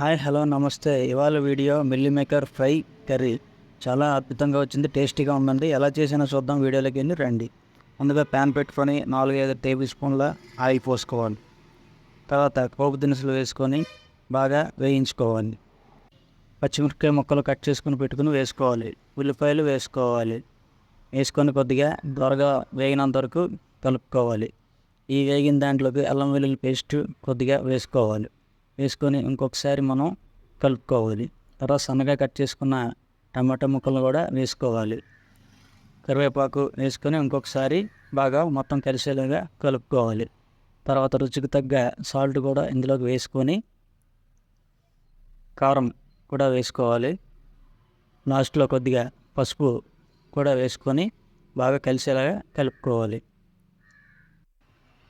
Hi hello namaste. ఇవాళ video meal maker fry curry. చాలా అద్భుతంగా వచ్చింది టేస్టీగా ఉందండి. ఎలా చేసినా చూద్దాం వీడియోలోకి వెళ్ళి రండి. ముందుగా ప్యాన్ పెట్టుకొని నాలుగైదు టేబుల్ స్పూన్ల ఆయిల్ పోసుకోవాలి. తర్వాత పోపు దినుసులు వేసుకొని బాగా వేయించుకోవాలి. పచ్చిమిరపకాయ ముక్కలు కట్ చేసుకుని పెట్టుకుని వేసుకోవాలి. ఉల్లిపాయలు వేసుకోవాలి. వేసుకొని కొద్దిగా త్వరగా వేగినంత వరకు కలుపుకోవాలి. ఈ వేగిన దాంట్లోకి అల్లం వెల్లుల్లి పేస్ట్ కొద్దిగా వేసుకోవాలి. వేసుకొని ఇంకొకసారి మనం కలుపుకోవాలి. తర్వాత సన్నగా కట్ చేసుకున్న టమాటా ముక్కలు కూడా వేసుకోవాలి. కరివేపాకు వేసుకొని ఇంకొకసారి బాగా మొత్తం కలిసేలాగా కలుపుకోవాలి. తర్వాత రుచికి తగ్గ సాల్ట్ కూడా ఇందులోకి వేసుకొని కారం కూడా వేసుకోవాలి. లాస్ట్లో కొద్దిగా పసుపు కూడా వేసుకొని బాగా కలిసేలాగా కలుపుకోవాలి.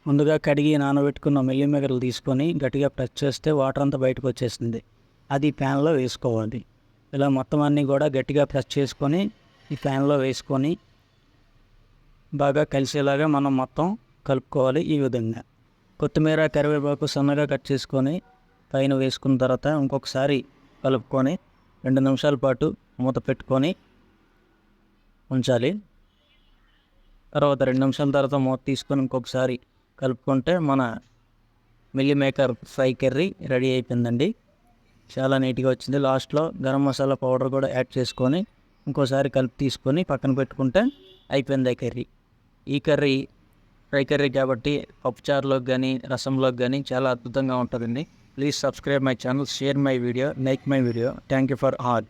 ముందుగా కడిగి నానబెట్టుకున్న మిల్లిమేకర్లు తీసుకొని గట్టిగా ప్రెస్ చేస్తే వాటర్ అంతా బయటకు వచ్చేస్తుంది అది ప్యాన్లో వేసుకోవాలి. ఇలా మొత్తం అన్నీ కూడా గట్టిగా ప్రెస్ చేసుకొని ఈ ప్యాన్లో వేసుకొని బాగా కలిసేలాగా మనం మొత్తం కలుపుకోవాలి ఈ విధంగా. కొత్తిమీర కరివేపాకు సన్నగా కట్ చేసుకొని పైన వేసుకున్న తర్వాత ఇంకొకసారి కలుపుకొని రెండు నిమిషాల పాటు మూత పెట్టుకొని ఉంచాలి. తర్వాత రెండు నిమిషాల తర్వాత మూత తీసుకొని ఇంకొకసారి కలుపుకుంటే మన meal maker fry curry ready అయిపోయిందండి. చాలా నీట్గా వచ్చింది. లాస్ట్లో గరం మసాలా పౌడర్ కూడా యాడ్ చేసుకొని ఇంకోసారి కలిపి తీసుకొని పక్కన పెట్టుకుంటే అయిపోయింది ఆ కర్రీ. ఈ కర్రీ ఫ్రై కర్రీ కాబట్టి పప్పుచారులోకి కానీ రసంలోకి కానీ చాలా అద్భుతంగా ఉంటుందండి. Please subscribe my channel share my video like my video. Thank you for all.